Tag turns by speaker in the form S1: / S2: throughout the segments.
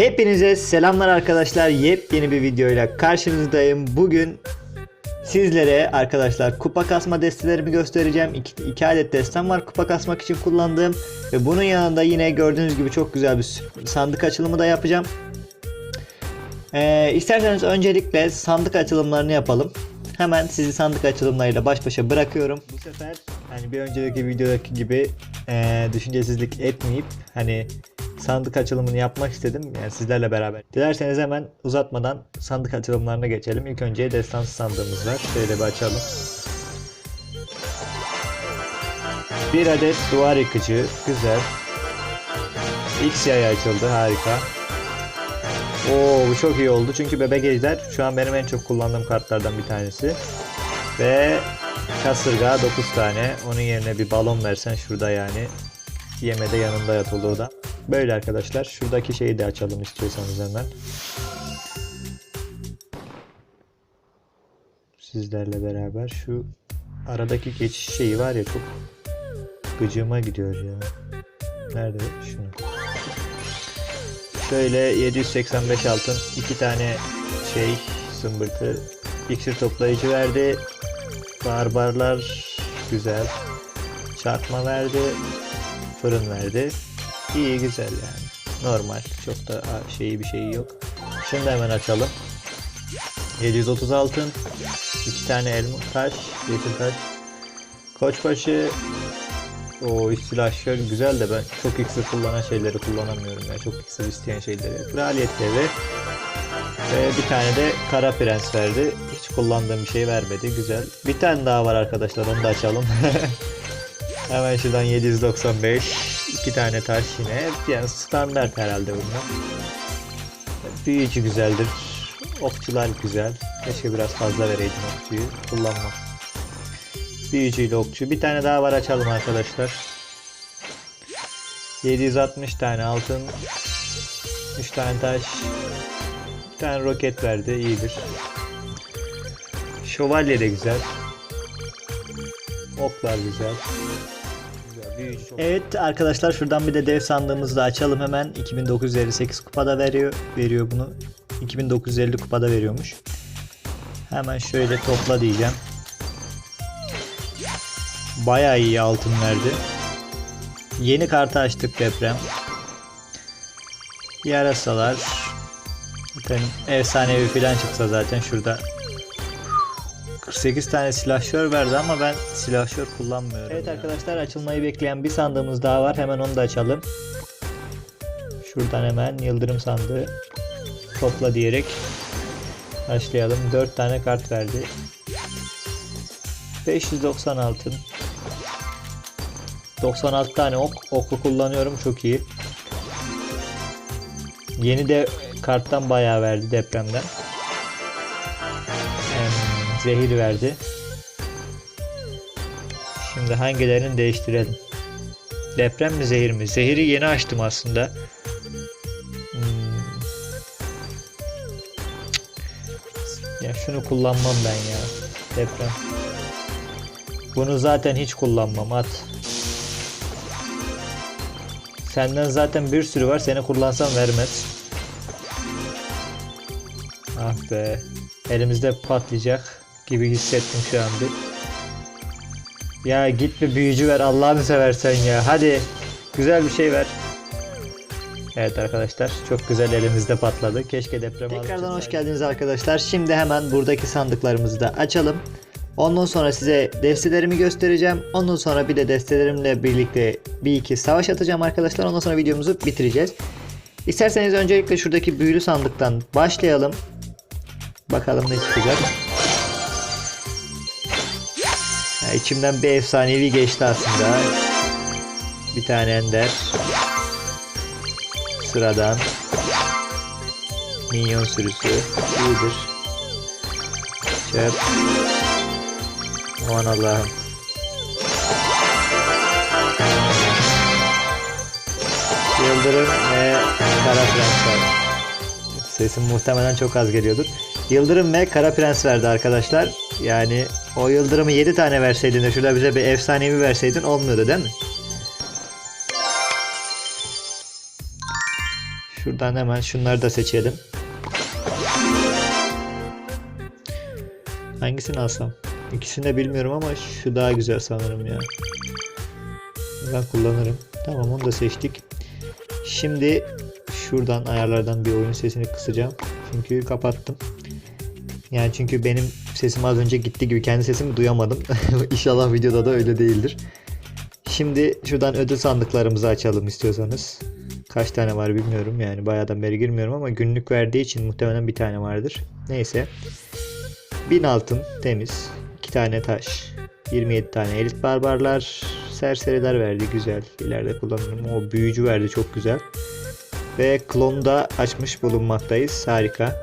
S1: Hepinize selamlar arkadaşlar. Yepyeni bir videoyla karşınızdayım. Bugün sizlere arkadaşlar kupa kasma destelerimi göstereceğim. İki, adet destem var kupa kasmak için kullandığım. Ve bunun yanında yine gördüğünüz gibi çok güzel bir sandık açılımı da yapacağım. Ee, isterseniz öncelikle sandık açılımlarını yapalım. Hemen sizi sandık açılımlarıyla baş başa bırakıyorum. Bu sefer hani bir önceki videodaki gibi ee, düşüncesizlik etmeyip hani sandık açılımını yapmak istedim yani sizlerle beraber. Dilerseniz hemen uzatmadan sandık açılımlarına geçelim. İlk önce destansı sandığımız var. Şöyle bir açalım. Bir adet duvar yıkıcı. Güzel. X yayı açıldı. Harika. Oo bu çok iyi oldu çünkü bebek ejder şu an benim en çok kullandığım kartlardan bir tanesi. Ve kasırga 9 tane. Onun yerine bir balon versen şurada yani. Yemede yanında yat olur da. Böyle arkadaşlar. Şuradaki şeyi de açalım istiyorsanız hemen. Sizlerle beraber şu aradaki geçiş şeyi var ya çok gıcığıma gidiyor ya. Nerede? Şunu. Şöyle 785 altın, iki tane şey zımbırtı, iksir toplayıcı verdi. Barbarlar güzel. Çarpma verdi. Fırın verdi. İyi güzel yani. Normal. Çok da şeyi bir şeyi yok. Şimdi hemen açalım. 730 altın. iki tane elma taş, yeşil taş. Koçbaşı o silahşör güzel de ben çok iksir kullanan şeyleri kullanamıyorum ya. Çok iksir isteyen şeyleri. Kraliyet devi. Ve bir tane de kara prens verdi. Hiç kullandığım bir şey vermedi. Güzel. Bir tane daha var arkadaşlar. Onu da açalım. Hemen şuradan 795. iki tane taş yine. Yani standart herhalde bunlar. Büyücü güzeldir. Okçular güzel. Keşke biraz fazla vereydim okçuyu. Kullanmam. Büyücüyle okçu. Bir tane daha var açalım arkadaşlar. 760 tane altın. 3 tane taş. Bir tane roket verdi. iyidir. Şövalye de güzel. Oklar güzel. Evet arkadaşlar şuradan bir de dev sandığımızı da açalım hemen. 2958 kupada veriyor. Veriyor bunu. 2950 kupada veriyormuş. Hemen şöyle topla diyeceğim. Bayağı iyi altın verdi. Yeni kartı açtık deprem. Yarasalar. Zaten efsanevi falan çıksa zaten şurada 48 tane silahşör verdi ama ben silahşör kullanmıyorum. Evet arkadaşlar açılmayı bekleyen bir sandığımız daha var. Hemen onu da açalım. Şuradan hemen yıldırım sandığı topla diyerek başlayalım. 4 tane kart verdi. 590 altın. 96 tane ok. Oku kullanıyorum çok iyi. Yeni de karttan bayağı verdi depremden. Zehir verdi. Şimdi hangilerini değiştirelim? Deprem mi zehir mi? Zehiri yeni açtım aslında. Hmm. Ya şunu kullanmam ben ya. Deprem. Bunu zaten hiç kullanmam at. Senden zaten bir sürü var. Seni kullansam vermez. Ah be. Elimizde patlayacak gibi hissettim şu an bir. Ya git bir büyücü ver Allah'ını seversen ya. Hadi. Güzel bir şey ver. Evet arkadaşlar çok güzel elimizde patladı. Keşke deprem Tekrardan hoş geldiniz arkadaşlar. Şimdi hemen buradaki sandıklarımızı da açalım. Ondan sonra size destelerimi göstereceğim. Ondan sonra bir de destelerimle birlikte bir iki savaş atacağım arkadaşlar. Ondan sonra videomuzu bitireceğiz. İsterseniz öncelikle şuradaki büyülü sandıktan başlayalım. Bakalım ne çıkacak. Ya içimden bir efsanevi geçti aslında. Bir tane ender. Sıradan. Minyon sürüsü. İyidir. Çöp. Aman Allah'ım. Yıldırım ve Kara. Sesim muhtemelen çok az geliyordur. Yıldırım ve Kara Prens verdi arkadaşlar. Yani o Yıldırım'ı 7 tane verseydin de şurada bize bir efsanevi verseydin olmuyordu değil mi? Şuradan hemen şunları da seçelim. Hangisini alsam? İkisini de bilmiyorum ama şu daha güzel sanırım ya. Ben kullanırım. Tamam onu da seçtik. Şimdi şuradan ayarlardan bir oyun sesini kısacağım. Çünkü kapattım. Yani çünkü benim sesim az önce gitti gibi kendi sesimi duyamadım. İnşallah videoda da öyle değildir. Şimdi şuradan ödül sandıklarımızı açalım istiyorsanız. Kaç tane var bilmiyorum yani bayağıdan beri girmiyorum ama günlük verdiği için muhtemelen bir tane vardır. Neyse. 1000 altın temiz. 2 tane taş. 27 tane elit barbarlar. Serseriler verdi güzel. İleride kullanırım. O büyücü verdi çok güzel. Ve klonu da açmış bulunmaktayız. Harika.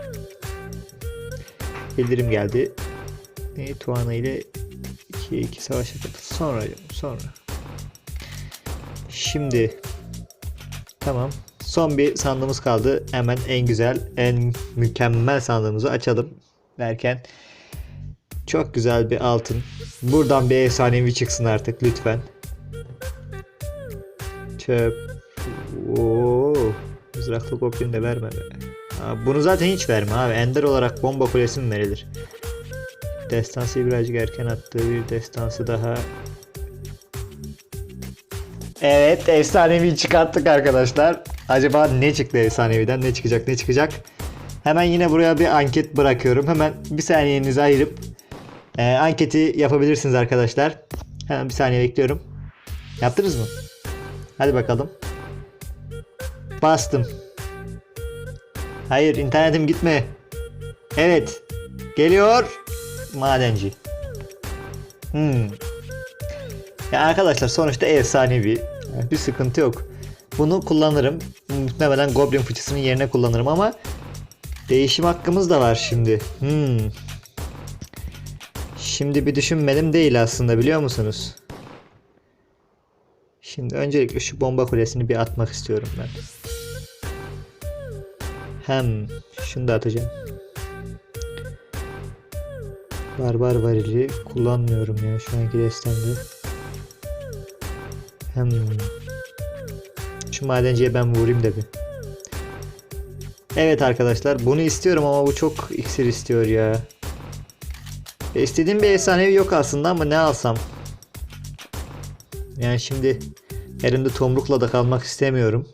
S1: Bildirim geldi. E, Tuana ile 2'ye 2 savaşa katıl. Sonra sonra. Şimdi tamam. Son bir sandığımız kaldı. Hemen en güzel, en mükemmel sandığımızı açalım. Derken çok güzel bir altın. Buradan bir efsanevi çıksın artık lütfen. Çöp. Oo. Mızraklı kopyunu da verme be. Bunu zaten hiç verme abi. Ender olarak bomba kulesi mi verilir? Destansı birazcık erken attığı bir destansı daha. Evet efsanevi çıkarttık arkadaşlar. Acaba ne çıktı efsaneviden ne çıkacak ne çıkacak? Hemen yine buraya bir anket bırakıyorum. Hemen bir saniyenizi ayırıp e, anketi yapabilirsiniz arkadaşlar. Hemen bir saniye bekliyorum. Yaptınız mı? Hadi bakalım. Bastım. Hayır internetim gitme. Evet. Geliyor. Madenci. Hmm. Ya arkadaşlar sonuçta efsanevi. Yani bir sıkıntı yok. Bunu kullanırım. Muhtemelen Goblin fıçısının yerine kullanırım ama değişim hakkımız da var şimdi. Hmm. Şimdi bir düşünmedim değil aslında biliyor musunuz? Şimdi öncelikle şu bomba kulesini bir atmak istiyorum ben. Hem şunu da atacağım. Barbar varili kullanmıyorum ya şu anki destemde. Hem şu madenciye ben vurayım da bir. Evet arkadaşlar bunu istiyorum ama bu çok iksir istiyor ya. E, istediğim bir efsanevi yok aslında ama ne alsam? Yani şimdi elimde tomrukla da kalmak istemiyorum.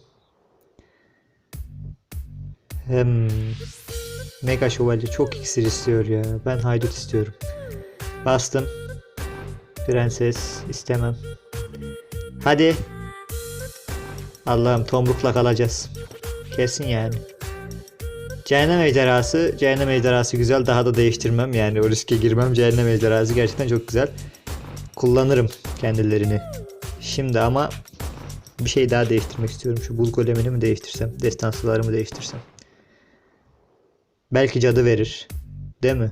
S1: Hem Mega Şövalye çok iksir istiyor ya. Ben haydut istiyorum. Bastım. Prenses istemem. Hadi. Allah'ım tomrukla kalacağız. Kesin yani. Cehennem ejderhası. Cehennem ejderhası güzel. Daha da değiştirmem. Yani o riske girmem. Cehennem ejderhası gerçekten çok güzel. Kullanırım kendilerini. Şimdi ama bir şey daha değiştirmek istiyorum. Şu bul golemini mi değiştirsem? Destansılarımı değiştirsem. Belki cadı verir. Değil mi?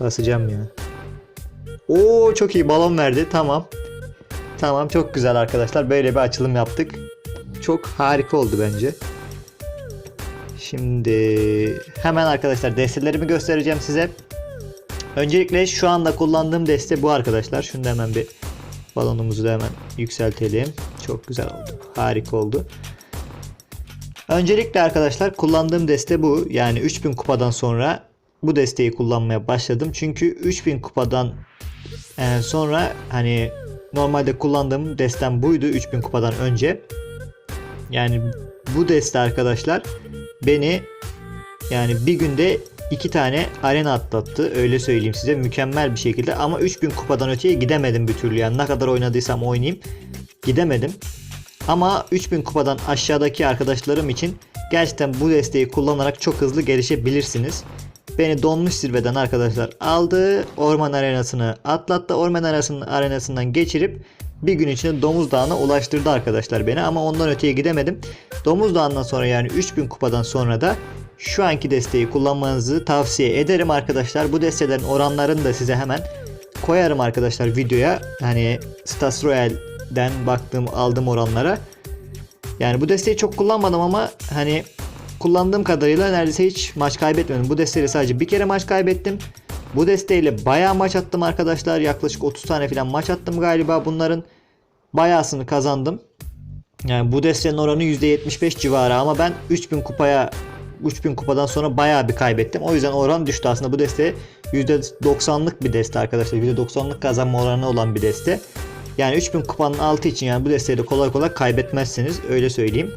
S1: Basacağım ya. Oo çok iyi balon verdi. Tamam. Tamam çok güzel arkadaşlar. Böyle bir açılım yaptık. Çok harika oldu bence. Şimdi hemen arkadaşlar destelerimi göstereceğim size. Öncelikle şu anda kullandığım deste bu arkadaşlar. Şunu da hemen bir balonumuzu da hemen yükseltelim. Çok güzel oldu. Harika oldu. Öncelikle arkadaşlar kullandığım deste bu. Yani 3000 kupadan sonra bu desteği kullanmaya başladım. Çünkü 3000 kupadan e, sonra hani normalde kullandığım destem buydu 3000 kupadan önce. Yani bu deste arkadaşlar beni yani bir günde iki tane arena atlattı. Öyle söyleyeyim size. Mükemmel bir şekilde. Ama 3000 kupadan öteye gidemedim bir türlü. Yani ne kadar oynadıysam oynayayım. Gidemedim. Ama 3000 kupadan aşağıdaki arkadaşlarım için gerçekten bu desteği kullanarak çok hızlı gelişebilirsiniz. Beni donmuş zirveden arkadaşlar aldı. Orman arenasını atlattı. Orman arenasının arenasından geçirip bir gün içinde Domuz Dağı'na ulaştırdı arkadaşlar beni. Ama ondan öteye gidemedim. Domuz Dağı'ndan sonra yani 3000 kupadan sonra da şu anki desteği kullanmanızı tavsiye ederim arkadaşlar. Bu destelerin oranlarını da size hemen koyarım arkadaşlar videoya. Hani Stas Royale'den baktığım aldığım oranlara. Yani bu desteği çok kullanmadım ama hani kullandığım kadarıyla neredeyse hiç maç kaybetmedim. Bu desteğiyle sadece bir kere maç kaybettim. Bu desteğiyle bayağı maç attım arkadaşlar. Yaklaşık 30 tane falan maç attım galiba. Bunların bayağısını kazandım. Yani bu destenin oranı %75 civarı ama ben 3000 kupaya 3000 kupadan sonra bayağı bir kaybettim. O yüzden oran düştü aslında bu deste %90'lık bir deste arkadaşlar. %90'lık kazanma oranı olan bir deste. Yani 3000 kupanın altı için yani bu desteği de kolay kolay kaybetmezsiniz öyle söyleyeyim.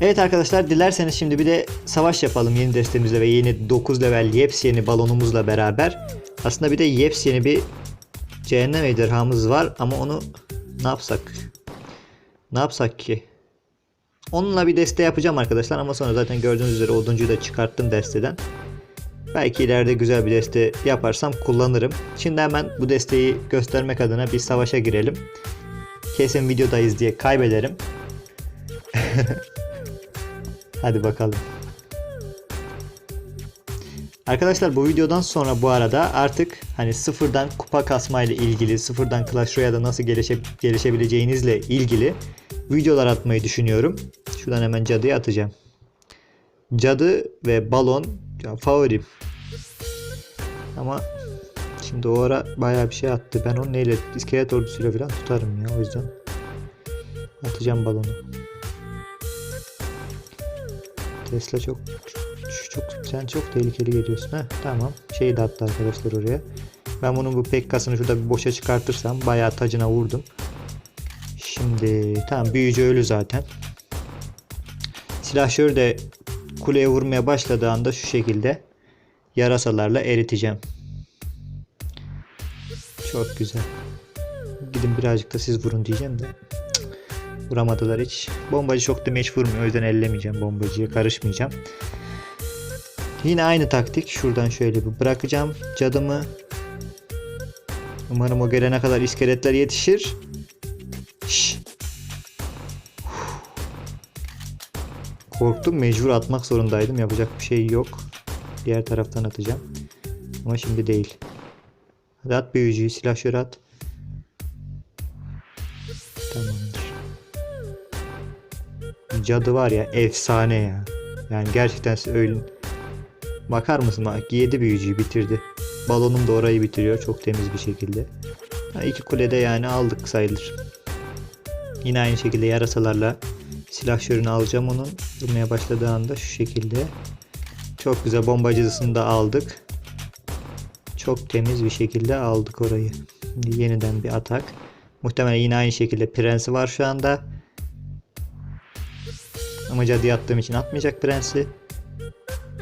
S1: Evet arkadaşlar dilerseniz şimdi bir de savaş yapalım yeni destemizle ve yeni 9 level yepyeni balonumuzla beraber. Aslında bir de yepyeni bir cehennem ejderhamız var ama onu ne yapsak? Ne yapsak ki? Onunla bir deste yapacağım arkadaşlar ama sonra zaten gördüğünüz üzere oduncuyu da çıkarttım desteden. Belki ileride güzel bir deste yaparsam kullanırım. Şimdi hemen bu desteği göstermek adına bir savaşa girelim. Kesin videodayız diye kaybederim. Hadi bakalım. Arkadaşlar bu videodan sonra bu arada artık hani sıfırdan kupa kasma ile ilgili, sıfırdan Clash Royale'da nasıl gelişe, gelişebileceğinizle ilgili videolar atmayı düşünüyorum. Şuradan hemen cadıya atacağım. Cadı ve balon favorim. Ama şimdi o ara bayağı bir şey attı. Ben onu neyle iskelet ordusuyla falan tutarım ya o yüzden. Atacağım balonu. Tesla çok çok sen çok tehlikeli geliyorsun. Heh, tamam. Şeyi de attı arkadaşlar oraya. Ben bunun bu pekkasını şurada bir boşa çıkartırsam bayağı tacına vurdum. Şimdi tamam büyücü ölü zaten. Silahşörü de kuleye vurmaya başladığı anda şu şekilde yarasalarla eriteceğim. Çok güzel. Gidin birazcık da siz vurun diyeceğim de. Vuramadılar hiç. Bombacı çok damage vurmuyor. O yüzden ellemeyeceğim bombacıya. Karışmayacağım. Yine aynı taktik. Şuradan şöyle bir bırakacağım cadımı. Umarım o gelene kadar iskeletler yetişir. Şşş. Korktum mecbur atmak zorundaydım. Yapacak bir şey yok. Diğer taraftan atacağım. Ama şimdi değil. Hadi at büyücüyü silah şöyle at. Tamamdır. Cadı var ya efsane ya. Yani gerçekten öyle. Bakar mısın bak 7 büyücüyü bitirdi. Balonum da orayı bitiriyor çok temiz bir şekilde. Ha, iki kulede yani aldık sayılır. Yine aynı şekilde yarasalarla silah şörünü alacağım onun. Durmaya başladığı anda şu şekilde. Çok güzel bombacısını da aldık. Çok temiz bir şekilde aldık orayı. Yeniden bir atak. Muhtemelen yine aynı şekilde prensi var şu anda. Ama cadı attığım için atmayacak prensi.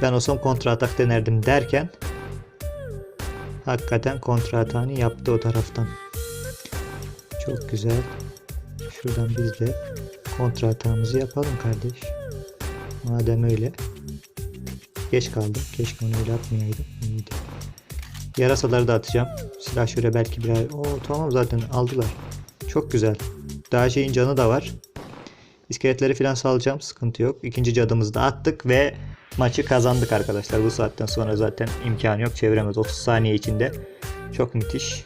S1: Ben olsam kontra atak denerdim derken hakikaten kontra atağını yaptı o taraftan. Çok güzel. Şuradan biz de kontra atağımızı yapalım kardeş. Madem öyle. Geç kaldım. Keşke onu öyle atmayaydım. İyiydi. Yarasaları da atacağım. Silah şöyle belki birer... Oo tamam zaten aldılar. Çok güzel. Daha şeyin canı da var. İskeletleri falan salacağım. Sıkıntı yok. İkinci cadımızı da attık ve maçı kazandık arkadaşlar. Bu saatten sonra zaten imkanı yok. Çeviremez 30 saniye içinde. Çok müthiş.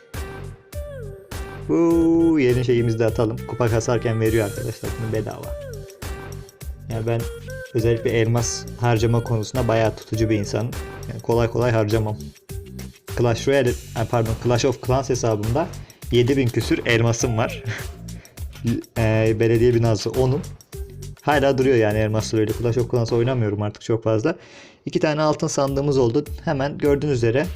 S1: Bu yeni şeyimizi de atalım. Kupa kasarken veriyor arkadaşlar bunu bedava. Yani ben özellikle elmas harcama konusunda bayağı tutucu bir insanım. Yani kolay kolay harcamam. Clash Royale, pardon Clash of Clans hesabımda 7000 küsür elmasım var. Eee, belediye binası onun. Hala duruyor yani elmaslar öyle. Clash of Clans oynamıyorum artık çok fazla. İki tane altın sandığımız oldu. Hemen gördüğünüz üzere.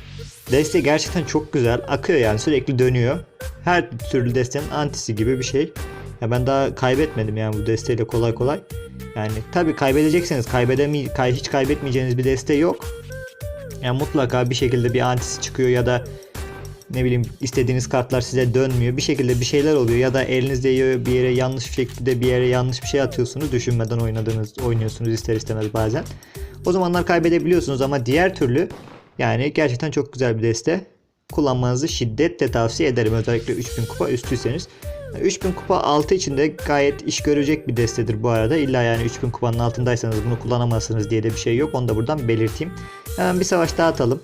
S1: Deste gerçekten çok güzel. Akıyor yani sürekli dönüyor. Her türlü destenin antisi gibi bir şey. Ya ben daha kaybetmedim yani bu desteyle kolay kolay. Yani tabii kaybedecekseniz kaybedemi kay hiç kaybetmeyeceğiniz bir deste yok. Yani mutlaka bir şekilde bir antisi çıkıyor ya da ne bileyim istediğiniz kartlar size dönmüyor. Bir şekilde bir şeyler oluyor ya da elinizde bir yere yanlış şekilde bir yere yanlış bir şey atıyorsunuz. Düşünmeden oynadığınız oynuyorsunuz ister istemez bazen. O zamanlar kaybedebiliyorsunuz ama diğer türlü yani gerçekten çok güzel bir deste. Kullanmanızı şiddetle tavsiye ederim. Özellikle 3000 kupa üstüyseniz. 3000 kupa altı için de gayet iş görecek bir destedir bu arada. İlla yani 3000 kupanın altındaysanız bunu kullanamazsınız diye de bir şey yok. Onu da buradan belirteyim. Hemen bir savaş daha atalım.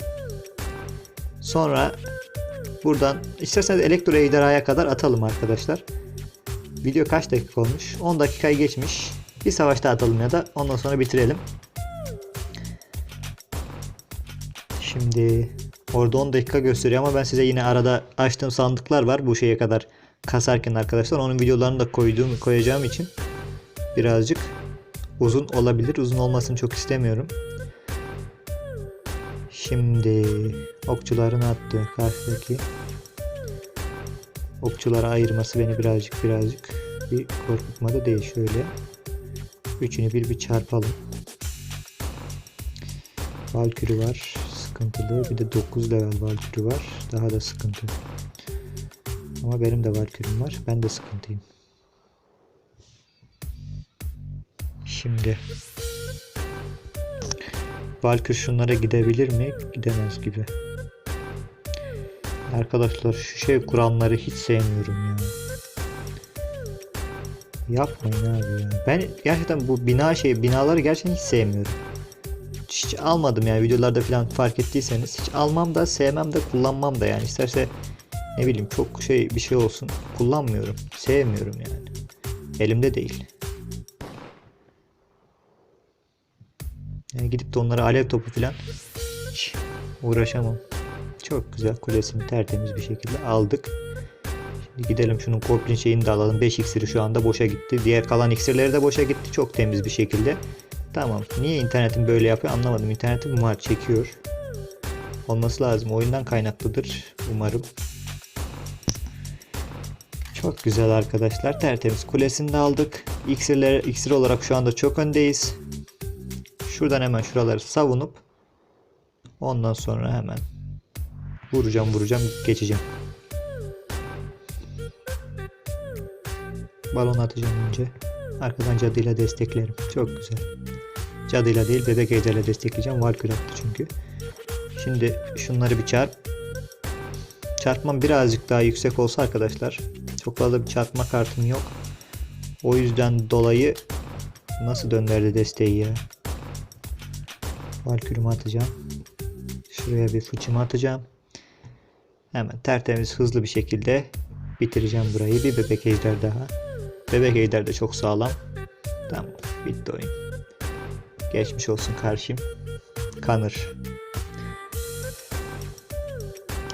S1: Sonra buradan isterseniz elektro ejderhaya kadar atalım arkadaşlar. Video kaç dakika olmuş? 10 dakikayı geçmiş. Bir savaş daha atalım ya da ondan sonra bitirelim. Şimdi orada 10 dakika gösteriyor ama ben size yine arada açtığım sandıklar var bu şeye kadar kasarken arkadaşlar onun videolarını da koyduğum koyacağım için birazcık uzun olabilir. Uzun olmasını çok istemiyorum. Şimdi okçuların attı karşıdaki okçulara ayırması beni birazcık birazcık bir korkutmadı değil şöyle. Üçünü bir bir çarpalım. Valkürü var. Sıkıntılı. Bir de 9 level Valkürü var. Daha da sıkıntı. Ama benim de Valkürüm var. Ben de sıkıntıyım. Şimdi Valkür şunlara gidebilir mi? Gidemez gibi. Arkadaşlar şu şey kuranları hiç sevmiyorum ya. Yapmayın abi ya. Ben gerçekten bu bina şey binaları gerçekten hiç sevmiyorum. Hiç almadım yani videolarda falan fark ettiyseniz hiç almam da sevmem de kullanmam da yani isterse ne bileyim çok şey bir şey olsun kullanmıyorum sevmiyorum yani elimde değil yani gidip de onlara alev topu falan hiç uğraşamam çok güzel kulesini tertemiz bir şekilde aldık Şimdi gidelim şunun Goblin şeyini de alalım 5 iksiri şu anda boşa gitti diğer kalan iksirleri de boşa gitti çok temiz bir şekilde Tamam. Niye internetim böyle yapıyor anlamadım. İnternetim var çekiyor. Olması lazım. Oyundan kaynaklıdır umarım. Çok güzel arkadaşlar. Tertemiz kulesini de aldık. İksirler, iksir olarak şu anda çok öndeyiz. Şuradan hemen şuraları savunup ondan sonra hemen vuracağım vuracağım geçeceğim. Balon atacağım önce. Arkadan cadıyla desteklerim. Çok güzel. Cadıyla değil bebek ejderle destekleyeceğim. Valkür attı çünkü. Şimdi şunları bir çarp. Çarpmam birazcık daha yüksek olsa arkadaşlar. Çok fazla bir çarpma kartım yok. O yüzden dolayı nasıl döndürdü desteği ya. Valkürümü atacağım. Şuraya bir fıçımı atacağım. Hemen tertemiz hızlı bir şekilde bitireceğim burayı. Bir bebek ejder daha. Bebek ejder de çok sağlam. Tamam bitti oyun. Geçmiş olsun karşım. Kanır.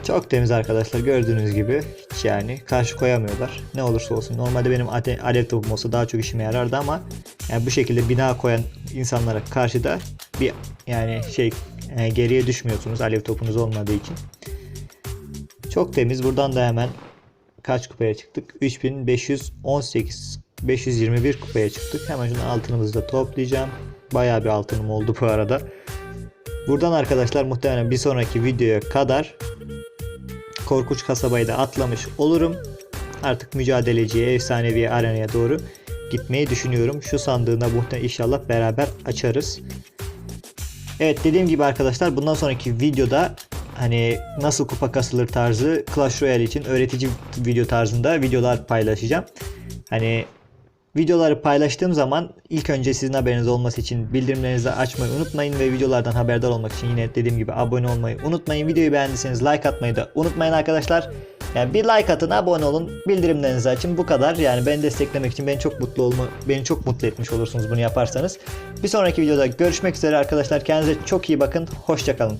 S1: Çok temiz arkadaşlar gördüğünüz gibi yani karşı koyamıyorlar. Ne olursa olsun. Normalde benim alev topum olsa daha çok işime yarardı ama yani bu şekilde bina koyan insanlara karşı da bir yani şey e, geriye düşmüyorsunuz alev topunuz olmadığı için. Çok temiz. Buradan da hemen kaç kupaya çıktık? 3518 521 kupaya çıktık. Hemen şunu altınımızı da toplayacağım. Bayağı bir altınım oldu bu arada. Buradan arkadaşlar muhtemelen bir sonraki videoya kadar Korkunç kasabayı da atlamış olurum. Artık mücadeleciye, efsanevi arenaya doğru gitmeyi düşünüyorum. Şu sandığı da muhtemelen inşallah beraber açarız. Evet dediğim gibi arkadaşlar bundan sonraki videoda hani nasıl kupa kasılır tarzı Clash Royale için öğretici video tarzında videolar paylaşacağım. Hani videoları paylaştığım zaman ilk önce sizin haberiniz olması için bildirimlerinizi açmayı unutmayın ve videolardan haberdar olmak için yine dediğim gibi abone olmayı unutmayın. Videoyu beğendiyseniz like atmayı da unutmayın arkadaşlar. Yani bir like atın, abone olun, bildirimlerinizi açın. Bu kadar. Yani beni desteklemek için beni çok mutlu olma, beni çok mutlu etmiş olursunuz bunu yaparsanız. Bir sonraki videoda görüşmek üzere arkadaşlar. Kendinize çok iyi bakın. Hoşçakalın.